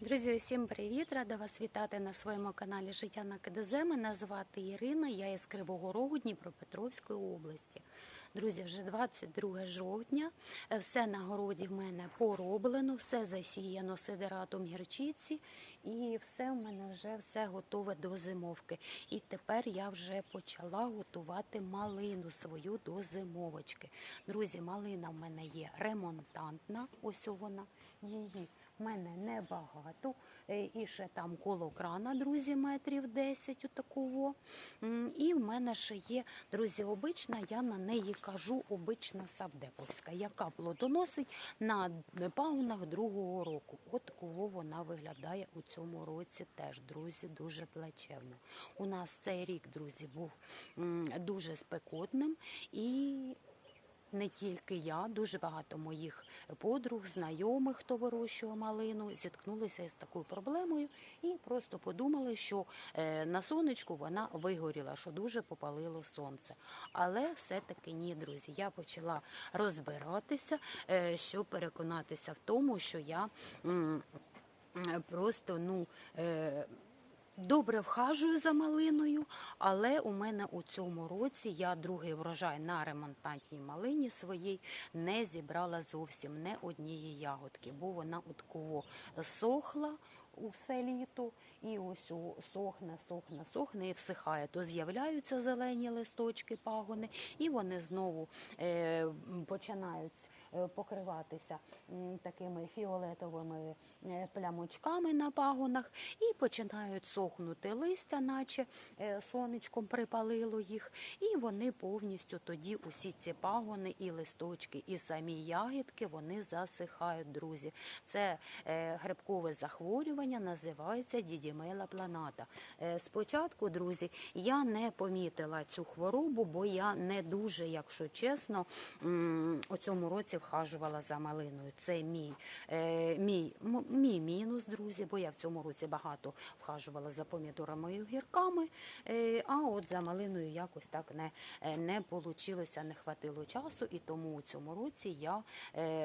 Друзі, усім привіт! Рада вас вітати на своєму каналі Життя на КДЗ. Мене звати Ірина, я із Кривого Рогу Дніпропетровської області. Друзі, вже 22 жовтня. Е, Все на городі в мене пороблено, все засіяно сидератом гірчиці, і все в мене вже все готове до зимовки. І тепер я вже почала готувати малину свою до зимовочки. Друзі, малина в мене є ремонтантна, ось вона її в мене небагато. Е, І ще там коло крана, друзі, метрів 10 отакого. І в мене ще є, друзі, обична, я на неї кажу обична савдеповська, яка плодоносить на пагонах другого року. От кого вона виглядає у цьому році теж, друзі, дуже плачевно. У нас цей рік, друзі, був дуже спекотним і не тільки я, дуже багато моїх подруг, знайомих, хто вирощує малину, зіткнулися із такою проблемою і просто подумали, що е, на сонечку вона вигоріла, що дуже попалило сонце. Але все-таки ні, друзі. Я почала розбиратися, е, щоб переконатися в тому, що я просто ну. Добре вхажую за малиною, але у мене у цьому році я другий врожай на ремонтантній малині своїй не зібрала зовсім не однієї ягодки, бо вона от кого сохла усе літо, і ось сохне, сохне, сохне і всихає. То з'являються зелені листочки, пагони, і вони знову е, починають покриватися такими фіолетовими е, плямочками на пагонах і починають сохнути листя, наче е, сонечком припалило їх, і вони повністю тоді усі ці пагони і листочки, і самі ягідки вони засихають, друзі. Це е, грибкове захворювання, називається дідімела планата. Е, Спочатку, друзі, я не помітила цю хворобу, бо я не дуже, якщо чесно, у цьому році вхажувала за малиною. Це мій, е, мій, мій мінус, друзі, бо я в цьому році багато вхажувала за помідорами і огірками, е, а от за малиною якось так не, е, не получилося, не хватило часу, і тому у цьому році я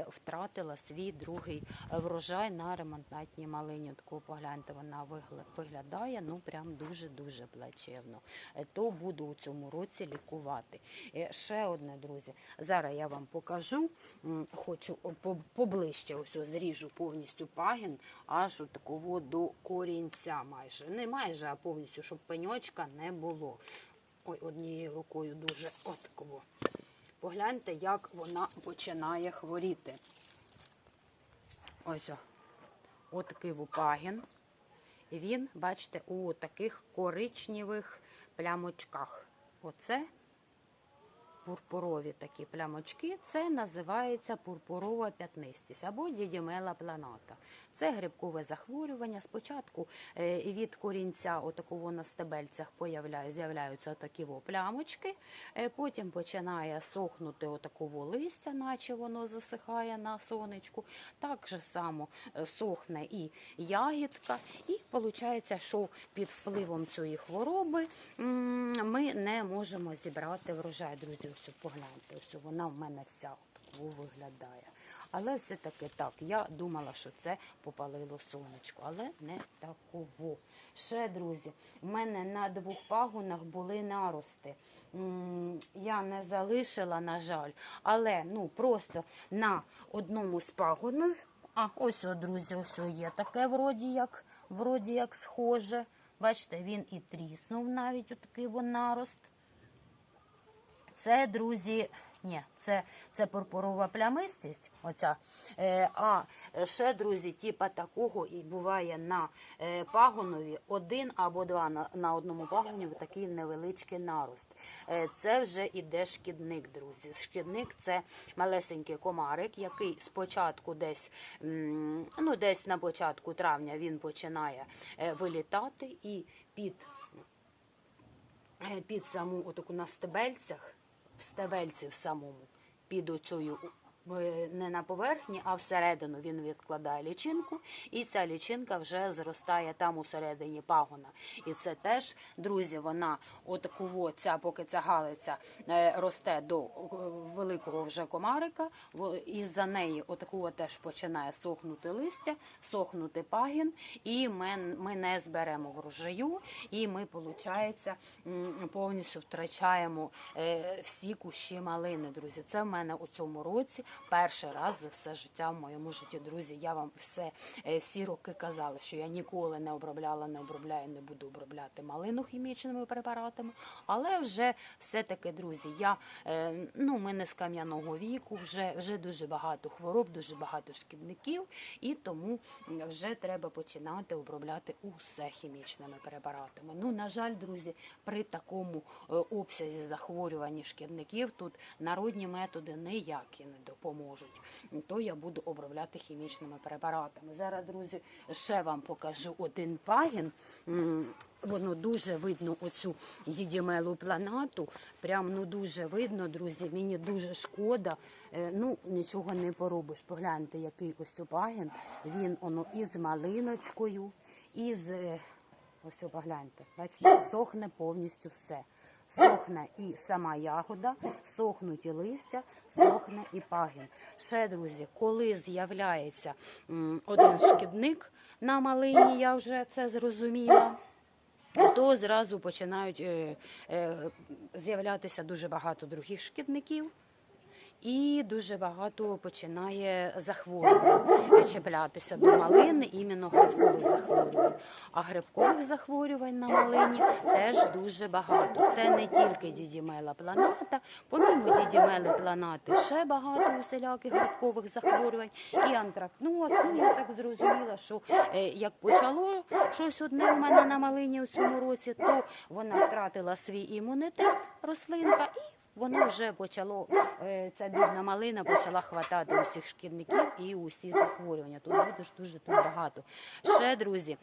втратила свій другий врожай на ремонтнатній малині. Таку погляньте, вона вигля- виглядає ну прям дуже-дуже плачевно. То буду у цьому році лікувати. Ще одне, друзі. Зараз я вам покажу. Хочу поближче ось зріжу повністю пагін, аж у такого до корінця майже. Не майже, а повністю, щоб пеньочка не було. Ой, однією рукою дуже от такого. Погляньте, як вона починає хворіти. Ось. Отакий вупагін. І він, бачите, у таких коричневих плямочках. Оце пурпурові такі плямочки. Це називається пурпурова п'ятнистість або дідімела планата. Це грибкове захворювання. Спочатку е, від корінця отакого на стебельцях з'являються отакі плямочки, е, потім починає сохнути отакого листя, наче воно засихає на сонечку. Так же само е, сохне і ягідка. І виходить, що під впливом цієї хвороби ми не можемо зібрати врожай. Друзі, ось погляньте, ось вона в мене вся такого виглядає. Але все-таки так, я думала, що це попалило сонечко, але не таково. Ще, друзі, в мене на двох пагонах були нарости. Я не залишила, на жаль, але ну просто на одному з пагонів, а ось, друзі, ось є таке вроді як, вроді як схоже. Бачите, він і тріснув навіть отакий нарост. Це, друзі, ні, це, це пурпурова плямистість. Оця. Е, а ще, друзі, типа такого і буває на е, пагонові один або два на, на одному пагоні такий невеличкий нарост. Е, це вже іде шкідник, друзі. Шкідник це малесенький комарик, який спочатку десь, ну, десь на початку травня він починає е, вилітати і під е, під саму отаку на стебельцях, в стебельці в самому, під оцею не на поверхні, а всередину він відкладає лічинку, і ця лічинка вже зростає там усередині пагона. І це теж, друзі, вона отаку от, ця, поки ця галиця е, росте до е, великого вже комарика, і за неї отаку от теж починає сохнути листя, сохнути пагін, і ми, ми не зберемо врожаю, і ми, виходить, повністю втрачаємо е, всі кущі малини, друзі. Це в мене у цьому році перший раз за все життя в моєму житті. Друзі, я вам все е, всі роки казала, що я ніколи не обробляла, не обробляю, не буду обробляти малину хімічними препаратами. Але вже все-таки, друзі, я е, ну ми не з кам'яного віку, вже вже дуже багато хвороб, дуже багато шкідників, і тому вже треба починати обробляти усе хімічними препаратами. Ну на жаль, друзі, при такому е, обсязі захворювань шкідників тут народні методи ніякі не допоможуть. То я буду обробляти хімічними препаратами. Зараз, друзі, ще вам покажу один пагін. Воно дуже видно оцю дідімелу планату. Прям ну дуже видно, друзі. Мені дуже шкода. Е, Ну нічого не поробиш. Погляньте, який ось пагін. Він воно із малиночкою, із е, ось погляньте. Бачите, сохне повністю все. Сохне і сама ягода, сохнуть і листя, сохне і пагін. Ще, друзі, коли з'являється один шкідник на малині, я вже це зрозуміла то зразу починають е, е, з'являтися дуже багато других шкідників. І дуже багато починає захворювань чіплятися до малини, іменно грибкових захворювань. А грибкових захворювань на малині теж дуже багато. Це не тільки дідімела планата, помімо дідімели планати ще багато усіляких грибкових захворювань. І антракноз. Ну, я так зрозуміла, що е, як почало щось одне у мене на малині у цьому році, то вона втратила свій імунітет, рослинка, і воно вже почало, е, ця бідна малина почала хватати усіх шкідників і усі захворювання. Тут буде дуже тут багато. Ще, друзі,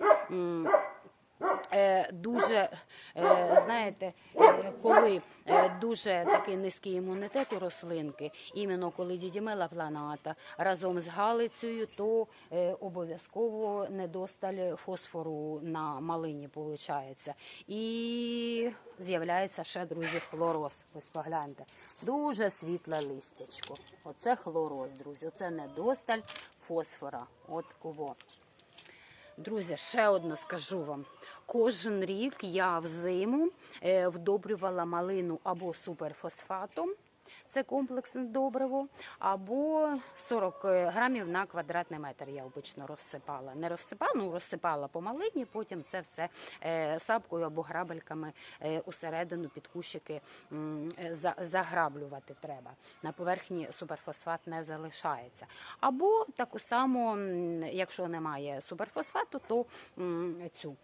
дуже, е, знаєте, е, коли е, дуже такий низький імунітет у рослинки, іменно коли дідімела планата разом з галицею, то е, обов'язково недосталь фосфору на малині виходить. І з'являється ще, друзі, хлороз. Ось погляньте. Дуже світле листячко. Оце хлороз, друзі. Оце недосталь фосфора. От кого. Друзі, ще одне скажу вам. Кожен рік я взиму е, вдобрювала малину або суперфосфатом, це комплексне добриво, або 40 грамів на квадратний метр я обично розсипала. Не розсипала, ну розсипала помалині, потім це все е, сапкою або грабельками е, усередину під кущики е, за- заграблювати треба. На поверхні суперфосфат не залишається. Або таку само, якщо немає суперфосфату, то цю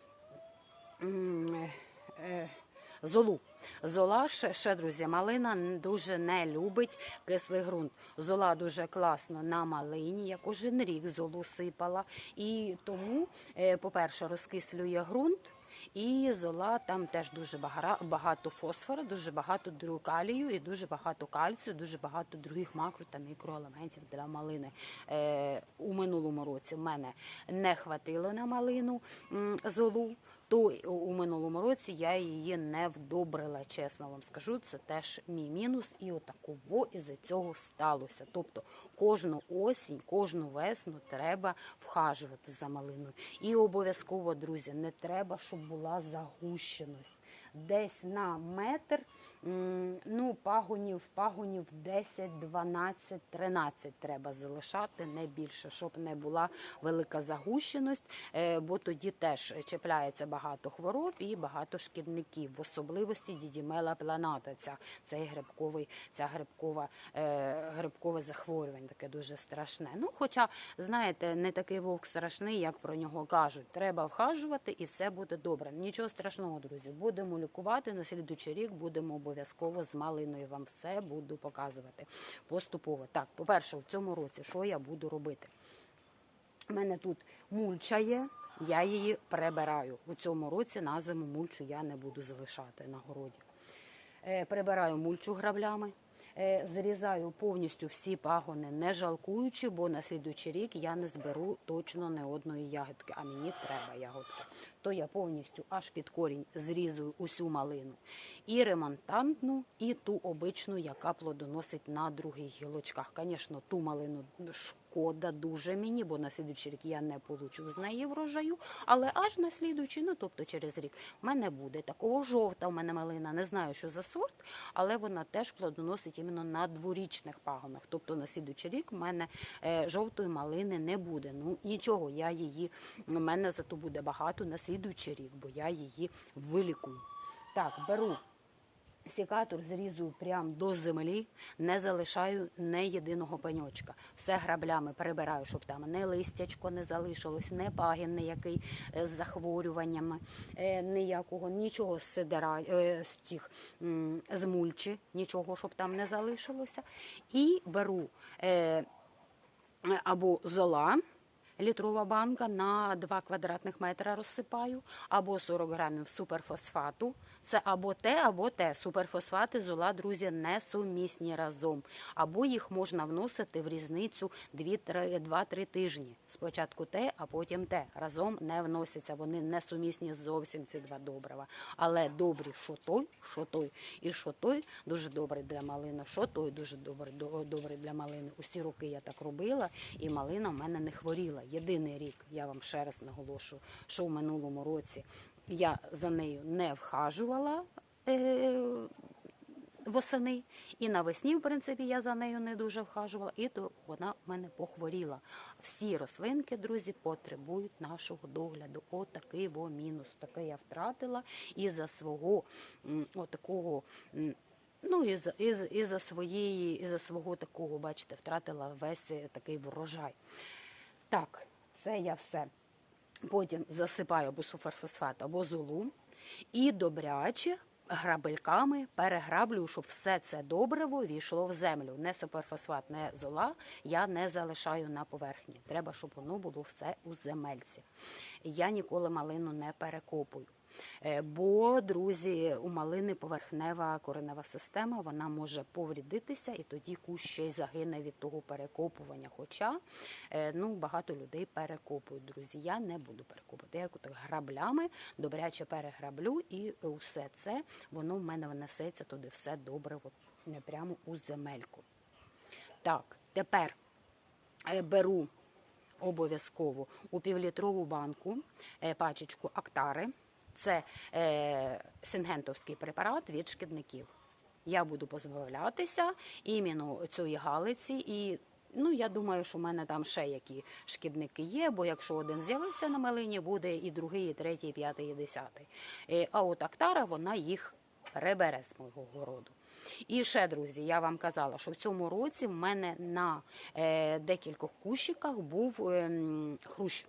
золу. Зола ще, ще, друзі, малина дуже не любить кислий ґрунт. Зола дуже класно на малині. Я кожен рік золу сипала. І тому, е, по-перше, розкислює ґрунт. І зола там теж дуже багато фосфору, дуже багато калію і дуже багато кальцію, дуже багато других макро та мікроелементів для малини. Е, у минулому році в мене не хватило на малину золу. То у- минулому році я її не вдобрила, чесно вам скажу. Це теж мій мінус, і отаково із-за цього сталося. Тобто кожну осінь, кожну весну треба вхажувати за малиною. І обов'язково, друзі, не треба, щоб була загущеність. Десь на метр, ну, пагонів, пагонів 10, 12, 13 треба залишати, не більше, щоб не була велика загущеність, е, бо тоді теж чіпляється багато хвороб і багато шкідників, в особливості дідімела планата, ця, цей грибковий, ця грибкова, е, грибкове захворювання, таке дуже страшне. Ну, хоча, знаєте, не такий вовк страшний, як про нього кажуть. Треба вхажувати і все буде добре. Нічого страшного, друзі. Будемо лікувати на слідучий рік, будемо обов'язково з малиною. Вам все буду показувати поступово. Так, по-перше, в цьому році що я буду робити? У мене тут мульча є, я її прибираю. У цьому році на зиму мульчу я не буду залишати на городі. Е, Прибираю мульчу граблями. Е, Зрізаю повністю всі пагони, не жалкуючи, бо на слідуючий рік я не зберу точно не одної ягодки, а мені треба ягодки. То я повністю аж під корінь зрізую усю малину. І ремонтантну, і ту обичну, яка плодоносить на других гілочках. Звісно, ту малину шкода дуже мені, бо на слідуючий рік я не получу з неї врожаю, але аж на слідуючий, ну тобто через рік, в мене буде такого жовта. У мене малина, не знаю, що за сорт, але вона теж плодоносить іменно на дворічних пагонах. Тобто на слідуючий рік в мене е, жовтої малини не буде. Ну нічого, я її, у мене зато буде багато на слідуючий рік, бо я її вилікую. Так, беру Сікатор зрізую прямо до землі, не залишаю не єдиного пеньочка. Все граблями перебираю, щоб там не листячко не залишилось, не пагін ніякий е, з захворюваннями, е, ніякого, нічого з сидера, е, з тих з мульчі, нічого, щоб там не залишилося. І беру або зола. Літрова банка на 2 квадратних метра розсипаю, або 40 грамів суперфосфату. Це або те, або те. Суперфосфати зола, друзі, не сумісні разом. Або їх можна вносити в різницю 2-3 тижні. Спочатку те, а потім те. Разом не вносяться. Вони не сумісні зовсім ці два добрива. Але добрі, що той, що той. І що той дуже добрий для малини, що той дуже добрий, добрий для малини. Усі роки я так робила, і малина в мене не хворіла. Єдиний рік, я вам ще раз наголошую, що в минулому році я за нею не вхажувала. Е- Восени і навесні, в принципі, я за нею не дуже вхажувала, і то вона в мене похворіла. Всі рослинки, друзі, потребують нашого догляду. Отакий во мінус. Таке я втратила із-за свого м, отакого. Ну, за, і за своєї, і за свого такого, бачите, втратила весь е, такий врожай. Так, це я все. Потім засипаю або суперфосфат, або золу і добряче грабельками переграблюю, щоб все це добриво війшло в землю. Не суперфосфат, не зола я не залишаю на поверхні. Треба, щоб воно було все у земельці. Я ніколи малину не перекопую. Е, Бо, друзі, у малини поверхнева коренева система вона може поврідитися, і тоді кущ ще й загине від того перекопування. Хоча е, ну, багато людей перекопують, друзі. Я не буду перекопувати. Я так граблями добряче переграблю, і все це воно в мене внесеться туди все добре, от, не прямо у земельку. Так, тепер е, беру обов'язково у півлітрову банку е, пачечку Актари. Це е, сингентовський препарат від шкідників. Я буду позбавлятися іменно цієї галиці і. Ну, я думаю, що в мене там ще які шкідники є, бо якщо один з'явився на малині, буде і другий, і третій, і п'ятий, і десятий. Е, А от Актара, вона їх прибере з мого городу. І ще, друзі, я вам казала, що в цьому році в мене на е, декількох кущиках був ем, хрущ.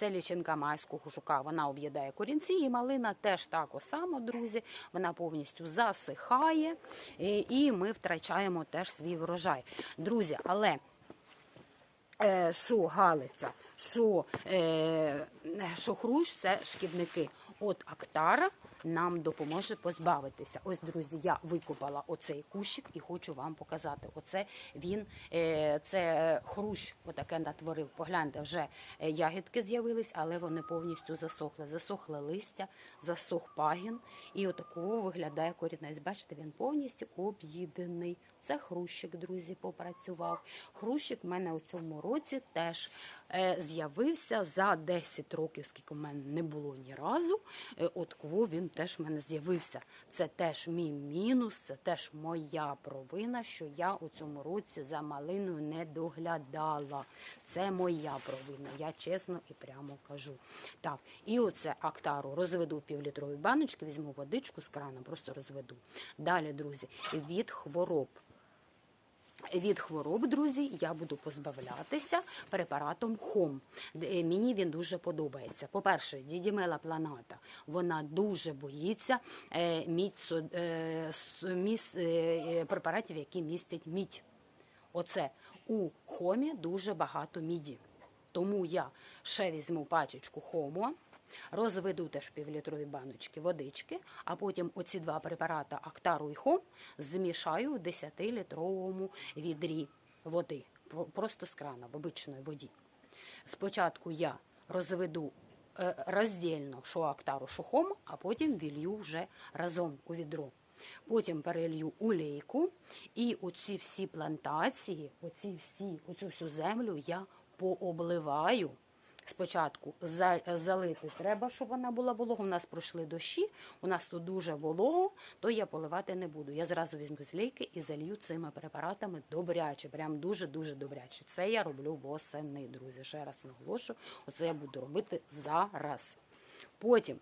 Це лічинка майського жука. Вона об'їдає корінці, і малина теж так само, друзі. Вона повністю засихає, і, ми втрачаємо теж свій врожай. Друзі, але е, що галиця, що, е, що хрущ, це шкідники. От Актара нам допоможе позбавитися. Ось, друзі, я викопала оцей кущик і хочу вам показати. Оце він, е, це хрущ, отаке натворив. Погляньте, вже е, ягідки з'явились, але вони повністю засохли. Засохле листя, засох пагін, і отакого виглядає корінець. Бачите, він повністю об'їдений. Це хрущик, друзі, попрацював. Хрущик в мене у цьому році теж е, з'явився за 10 років, скільки в мене не було ні разу. От кого він теж в мене з'явився. Це теж мій мінус, це теж моя провина, що я у цьому році за малиною не доглядала. Це моя провина, я чесно і прямо кажу. Так, і оце актару розведу півлітрові баночки, візьму водичку з крана, просто розведу. Далі, друзі, від хвороб. Від хвороб, друзі, я буду позбавлятися препаратом хом. Е, Мені він дуже подобається. По-перше, дідімела планата. Вона дуже боїться со- е, е, е, препаратів, які містять мідь. Оце у хомі дуже багато міді. Тому я ще візьму пачечку хомо, Розведу теж півлітрові баночки водички, а потім оці два препарати Актару і Хом змішаю в 10-літровому відрі води. Просто з крана, в обичної воді. Спочатку я розведу е, роздільно що Актару, що Хом, а потім вілью вже разом у відро. Потім перелью у лейку, і оці всі плантації, оці всі, оцю всю землю я пообливаю. Спочатку залити треба, щоб вона була волога. У нас пройшли дощі, у нас тут дуже волого, то я поливати не буду. Я зразу візьму з лейки і залью цими препаратами добряче, прям дуже-дуже добряче. Це я роблю восени, друзі. Ще раз наголошую, оце я буду робити зараз. Потім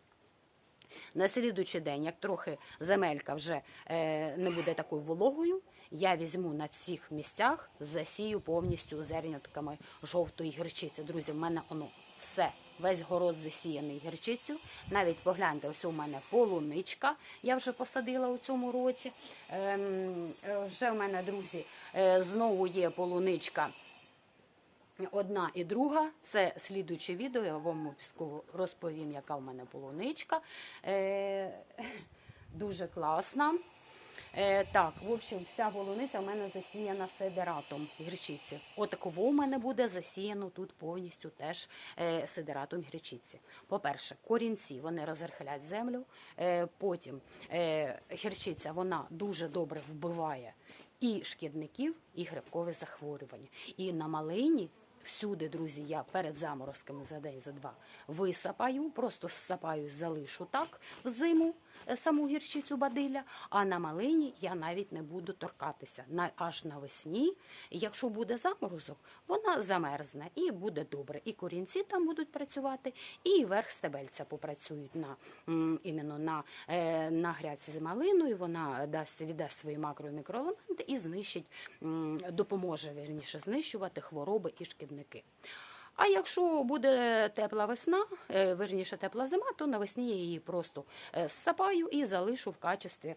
на слідуючий день, як трохи земелька вже е, не буде такою вологою, я візьму на цих місцях, засію повністю зернятками жовтої гірчиці. Друзі, в мене воно все, весь город засіяний гірчицю. Навіть погляньте, ось у мене полуничка. Я вже посадила у цьому році. Ем, е, вже в мене, друзі, е, знову є полуничка. Одна і друга це слідуюче відео. Я вам розповім, яка в мене полуничка. Е, дуже класна. Е, так, в общем, вся полуниця в мене засіяна сидератом гірчиці. Отаково у мене буде засіяно тут повністю теж е, сидератом гірчиці. По-перше, корінці вони розерхлять землю. Е, потім е, гірчиця вона дуже добре вбиває і шкідників, і грибкові захворювання. І на малині всюди, друзі, я перед заморозками за день, за два висапаю, просто зсапаю, залишу так в зиму саму гірчицю бадилля, а на малині я навіть не буду торкатися. Аж навесні, якщо буде заморозок, вона замерзне і буде добре. І корінці там будуть працювати, і верх стебельця попрацюють на, іменно на, е, на грядці з малиною, вона дасть, віддасть свої макро і мікроелементи і знищить, допоможе вірніше знищувати хвороби і шкідники. А якщо буде тепла весна, е, верніше тепла зима, то навесні я її просто е, зсапаю і залишу в качестві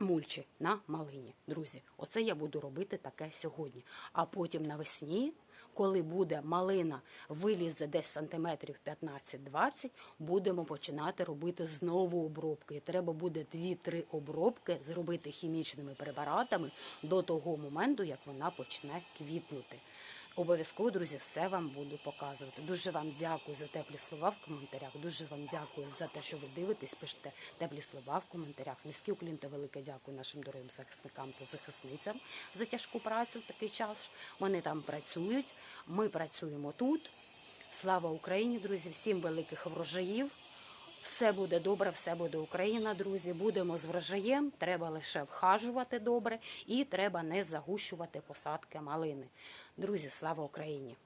мульчі на малині. Друзі, оце я буду робити таке сьогодні. А потім навесні, коли буде малина вилізе десь сантиметрів 15-20, будемо починати робити знову обробки. І треба буде 2-3 обробки зробити хімічними препаратами до того моменту, як вона почне квітнути. Обов'язково, друзі, все вам буду показувати. Дуже вам дякую за теплі слова в коментарях. Дуже вам дякую за те, що ви дивитесь, пишете теплі слова в коментарях. Низький уклін та велике дякую нашим дорогим захисникам та захисницям за тяжку працю в такий час. Вони там працюють. Ми працюємо тут. Слава Україні, друзі! Всім великих врожаїв. Все буде добре, все буде Україна, друзі. Будемо з врожаєм. Треба лише вхажувати добре і треба не загущувати посадки малини. Друзі, слава Україні!